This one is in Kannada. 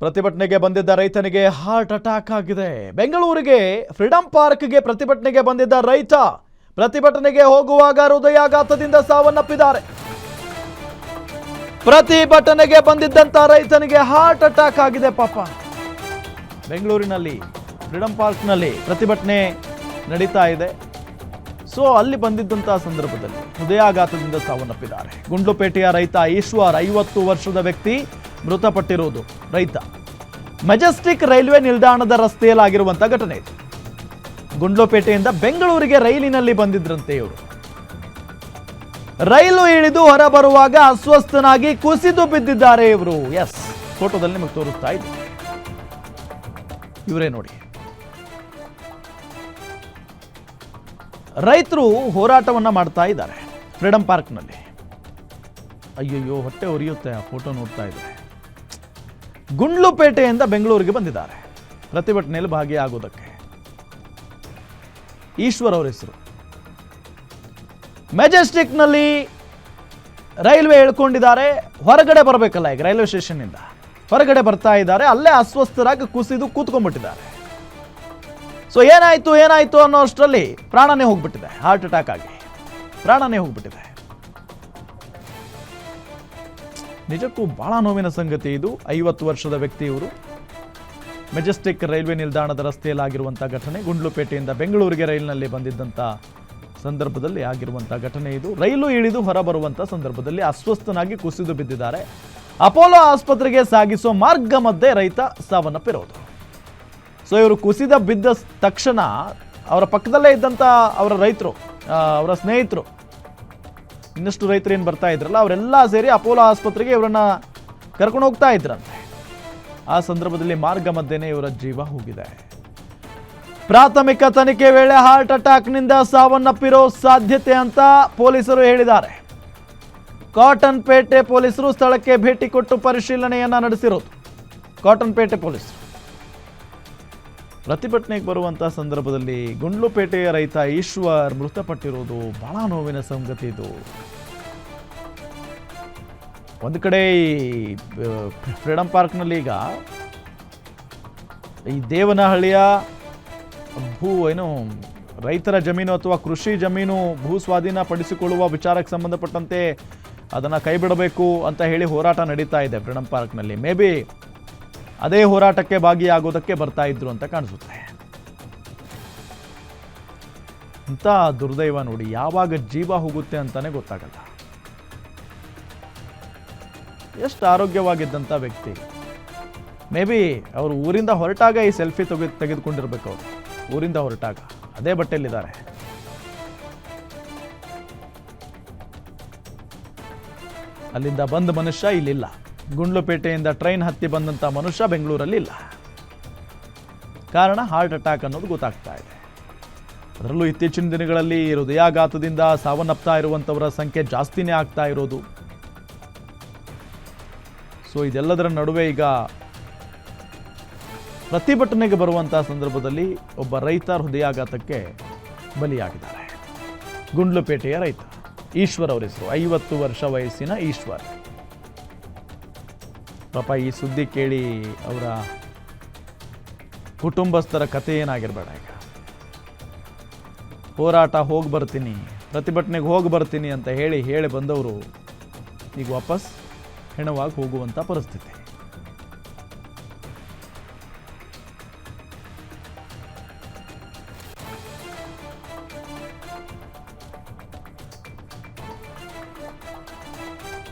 ಪ್ರತಿಭಟನೆಗೆ ಬಂದಿದ್ದ ರೈತನಿಗೆ ಹಾರ್ಟ್ ಅಟ್ಯಾಕ್ ಆಗಿದೆ. ಬೆಂಗಳೂರಿಗೆ ಫ್ರೀಡಂ ಪಾರ್ಕ್ಗೆ ಪ್ರತಿಭಟನೆಗೆ ಬಂದಿದ್ದ ರೈತ ಪ್ರತಿಭಟನೆಗೆ ಹೋಗುವಾಗ ಹೃದಯಾಘಾತದಿಂದ ಸಾವನ್ನಪ್ಪಿದ್ದಾರೆ. ಪ್ರತಿಭಟನೆಗೆ ಬಂದಿದ್ದಂತ ರೈತನಿಗೆ ಹಾರ್ಟ್ ಅಟ್ಯಾಕ್ ಆಗಿದೆ ಪಾಪ. ಬೆಂಗಳೂರಿನಲ್ಲಿ ಫ್ರೀಡಂ ಪಾರ್ಕ್ನಲ್ಲಿ ಪ್ರತಿಭಟನೆ ನಡೀತಾ ಇದೆ. ಸೊ ಅಲ್ಲಿ ಬಂದಿದ್ದಂತಹ ಸಂದರ್ಭದಲ್ಲಿ ಹೃದಯಾಘಾತದಿಂದ ಸಾವನ್ನಪ್ಪಿದ್ದಾರೆ. ಗುಂಡ್ಲುಪೇಟೆಯ ರೈತ ಈಶ್ವರ್, ಐವತ್ತು ವರ್ಷದ ವ್ಯಕ್ತಿ ಮೃತಪಟ್ಟಿರುವುದು. ರೈತ. ಮೆಜೆಸ್ಟಿಕ್ ರೈಲ್ವೆ ನಿಲ್ದಾಣದ ರಸ್ತೆಯಲ್ಲಾಗಿರುವಂಥ ಘಟನೆ. ಇದು ಗುಂಡ್ಲುಪೇಟೆಯಿಂದ ಬೆಂಗಳೂರಿಗೆ ರೈಲಿನಲ್ಲಿ ಬಂದಿದ್ರಂತೆ ಇವರು. ರೈಲು ಇಳಿದು ಹೊರಬರುವಾಗ ಅಸ್ವಸ್ಥನಾಗಿ ಕುಸಿದು ಬಿದ್ದಿದ್ದಾರೆ ಇವರು. ಎಸ್ ಫೋಟೋದಲ್ಲಿ ನಿಮಗೆ ತೋರಿಸ್ತಾ ಇದ್ರು ಇವರೇ ನೋಡಿ. ರೈತರು ಹೋರಾಟವನ್ನ ಮಾಡ್ತಾ ಇದ್ದಾರೆ. ಫ್ರೀಡಂ ಪಾರ್ಕ್ನಲ್ಲಿ. ಅಯ್ಯಯ್ಯೋ, ಹೊಟ್ಟೆ ಉರಿಯುತ್ತೆ. ಆ ಫೋಟೋ ನೋಡ್ತಾ ಇದ್ದಾರೆ. ಗುಂಡ್ಲುಪೇಟೆಯಿಂದ ಬೆಂಗಳೂರಿಗೆ ಬಂದಿದ್ದಾರೆ. ಪ್ರತಿಭಟನೆಯಲ್ಲಿ ಭಾಗಿಯಾಗೋದಕ್ಕೆ ಈಶ್ವರ್ ಅವರ ಹೆಸರು. ಮೆಜೆಸ್ಟಿಕ್ನಲ್ಲಿ ರೈಲ್ವೆ ಎಳ್ಕೊಂಡಿದ್ದಾರೆ. ಹೊರಗಡೆ ಬರಬೇಕಲ್ಲ ಈಗ ರೈಲ್ವೆ ಸ್ಟೇಷನ್ನಿಂದ. ಹೊರಗಡೆ ಬರ್ತಾ ಇದ್ದಾರೆ. ಅಲ್ಲೇ ಅಸ್ವಸ್ಥರಾಗಿ ಕುಸಿದು ಕೂತ್ಕೊಂಡ್ಬಿಟ್ಟಿದ್ದಾರೆ. ಸೊ ಏನಾಯ್ತು ಏನಾಯ್ತು ಅನ್ನೋ ಅಷ್ಟರಲ್ಲಿ ಪ್ರಾಣನೇ ಹೋಗ್ಬಿಟ್ಟಿದೆ. ಹಾರ್ಟ್ ಅಟ್ಯಾಕ್ ಆಗಿ. ಪ್ರಾಣನೇ ಹೋಗ್ಬಿಟ್ಟಿದೆ. ನಿಜಕ್ಕೂ ಬಹಳ ನೋವಿನ ಸಂಗತಿ ಇದು. ಐವತ್ತು ವರ್ಷದ ವ್ಯಕ್ತಿ ಇವರು ಮೆಜೆಸ್ಟಿಕ್ ರೈಲ್ವೆ ನಿಲ್ದಾಣದ ರಸ್ತೆಯಲ್ಲಾಗಿರುವಂಥ ಘಟನೆ. ಗುಂಡ್ಲುಪೇಟೆಯಿಂದ ಬೆಂಗಳೂರಿಗೆ ರೈಲಿನಲ್ಲಿ ಬಂದಿದ್ದಂಥ ಸಂದರ್ಭದಲ್ಲಿ ಆಗಿರುವಂಥ ಘಟನೆ ಇದು. ರೈಲು ಇಳಿದು ಹೊರಬರುವಂಥ ಸಂದರ್ಭದಲ್ಲಿ ಅಸ್ವಸ್ಥನಾಗಿ ಕುಸಿದು ಬಿದ್ದಿದ್ದಾರೆ. ಅಪೋಲೋ ಆಸ್ಪತ್ರೆಗೆ ಸಾಗಿಸುವ ಮಾರ್ಗ ಮಧ್ಯೆ ರೈತ ಸಾವನ್ನಪ್ಪಿರೋದು. ಸೊ ಇವರು ಕುಸಿದ ಬಿದ್ದ ತಕ್ಷಣ ಅವರ ಪಕ್ಕದಲ್ಲೇ ಇದ್ದಂಥ ಅವರ ರೈತರು ಅವರ ಸ್ನೇಹಿತರು ಇನ್ನಷ್ಟು ರೈತರು ಏನು ಬರ್ತಾ ಇದ್ರಲ್ಲ, ಅವರೆಲ್ಲ ಸೇರಿ ಅಪೋಲೋ ಆಸ್ಪತ್ರೆಗೆ ಇವರನ್ನ ಕರ್ಕೊಂಡು ಹೋಗ್ತಾ ಇದ್ರಂತೆ. ಆ ಸಂದರ್ಭದಲ್ಲಿ ಮಾರ್ಗ ಮಧ್ಯೆನೇ ಇವರ ಜೀವ ಹೋಗಿದೆ. ಪ್ರಾಥಮಿಕ ತನಿಖೆ ವೇಳೆ ಹಾರ್ಟ್ ಅಟ್ಯಾಕ್ನಿಂದ ಸಾವನ್ನಪ್ಪಿರೋ ಸಾಧ್ಯತೆ ಅಂತ ಪೊಲೀಸರು ಹೇಳಿದ್ದಾರೆ. ಕಾಟನ್ ಪೇಟೆ ಪೊಲೀಸರು ಸ್ಥಳಕ್ಕೆ ಭೇಟಿ ಕೊಟ್ಟು ಪರಿಶೀಲನೆಯನ್ನ ನಡೆಸಿರೋದು. ಕಾಟನ್ ಪೇಟೆ ಪೊಲೀಸರು. ಪ್ರತಿಭಟನೆಗೆ ಬರುವಂತಹ ಸಂದರ್ಭದಲ್ಲಿ ಗುಂಡ್ಲುಪೇಟೆಯ ರೈತ ಈಶ್ವರ್ ಮೃತಪಟ್ಟಿರೋದು ಬಹಳ ನೋವಿನ ಸಂಗತಿ ಇದು. ಒಂದು ಕಡೆ ಈ ಫ್ರೀಡಮ್ ಪಾರ್ಕ್ನಲ್ಲಿ ಈಗ ಈ ದೇವನಹಳ್ಳಿಯ ಭೂ, ಏನು, ರೈತರ ಜಮೀನು ಅಥವಾ ಕೃಷಿ ಜಮೀನು ಭೂ ಸ್ವಾಧೀನ ಪಡಿಸಿಕೊಳ್ಳುವ ವಿಚಾರಕ್ಕೆ ಸಂಬಂಧಪಟ್ಟಂತೆ ಅದನ್ನು ಕೈ ಬಿಡಬೇಕು ಅಂತ ಹೇಳಿ ಹೋರಾಟ ನಡೀತಾ ಇದೆ ಫ್ರೀಡಂ ಪಾರ್ಕ್ನಲ್ಲಿ. ಮೇ ಬಿ ಅದೇ ಹೋರಾಟಕ್ಕೆ ಭಾಗಿಯಾಗೋದಕ್ಕೆ ಬರ್ತಾ ಇದ್ರು ಅಂತ ಕಾಣಿಸುತ್ತೆ. ಇಂಥ ದುರ್ದೈವ ನೋಡಿ, ಯಾವಾಗ ಜೀವ ಹೋಗುತ್ತೆ ಅಂತಾನೆ ಗೊತ್ತಾಗಲ್ಲ. ಎಷ್ಟು ಆರೋಗ್ಯವಾಗಿದ್ದಂಥ ವ್ಯಕ್ತಿ. ಮೇ ಬಿ ಅವರು ಊರಿಂದ ಹೊರಟಾಗ ಈ ಸೆಲ್ಫಿ ತೆಗೆ ತೆಗೆದುಕೊಂಡಿರ್ಬೇಕು ಅವರು. ಊರಿಂದ ಹೊರಟಾಗ. ಅದೇ ಬಟ್ಟೆಯಲ್ಲಿದ್ದಾರೆ. ಅಲ್ಲಿಂದ ಬಂದ ಮನುಷ್ಯ ಇಲ್ಲಿಲ್ಲ. ಗುಂಡ್ಲುಪೇಟೆಯಿಂದ ಟ್ರೈನ್ ಹತ್ತಿ ಬಂದಂಥ ಮನುಷ್ಯ ಬೆಂಗಳೂರಲ್ಲಿ ಇಲ್ಲ. ಕಾರಣ ಹಾರ್ಟ್ ಅಟ್ಯಾಕ್ ಅನ್ನೋದು ಗೊತ್ತಾಗ್ತಾ ಇದೆ. ಅದರಲ್ಲೂ ಇತ್ತೀಚಿನ ದಿನಗಳಲ್ಲಿ ಹೃದಯಾಘಾತದಿಂದ ಸಾವನ್ನಪ್ತಾ ಇರುವಂಥವರ ಸಂಖ್ಯೆ ಜಾಸ್ತಿನೇ ಆಗ್ತಾ ಇರೋದು. ಸೊ ಇದೆಲ್ಲದರ ನಡುವೆ ಈಗ ಪ್ರತಿಭಟನೆಗೆ ಬರುವಂತಹ ಸಂದರ್ಭದಲ್ಲಿ ಒಬ್ಬ ರೈತ ಹೃದಯಾಘಾತಕ್ಕೆ ಬಲಿಯಾಗಿದ್ದಾರೆ. ಗುಂಡ್ಲುಪೇಟೆಯ ರೈತ ಈಶ್ವರ್ ಅವರ ಹೆಸರು, ಐವತ್ತು ವರ್ಷ ವಯಸ್ಸಿನ ಈಶ್ವರ್. ಪಾಪ ಈ ಸುದ್ದಿ ಕೇಳಿ ಅವರ ಕುಟುಂಬಸ್ಥರ ಕಥೆ ಏನಾಗಿರ್ಬೇಡ ಈಗ. ಹೋರಾಟ ಹೋಗಿ ಬರ್ತೀನಿ ಪ್ರತಿಭಟನೆಗೆ ಹೋಗಿ ಬರ್ತೀನಿ ಅಂತ ಹೇಳಿ ಹೇಳಿ ಬಂದವರು ಈಗ ವಾಪಸ್ ಹೆಣವಾಗಿ ಹೋಗುವಂಥ ಪರಿಸ್ಥಿತಿ.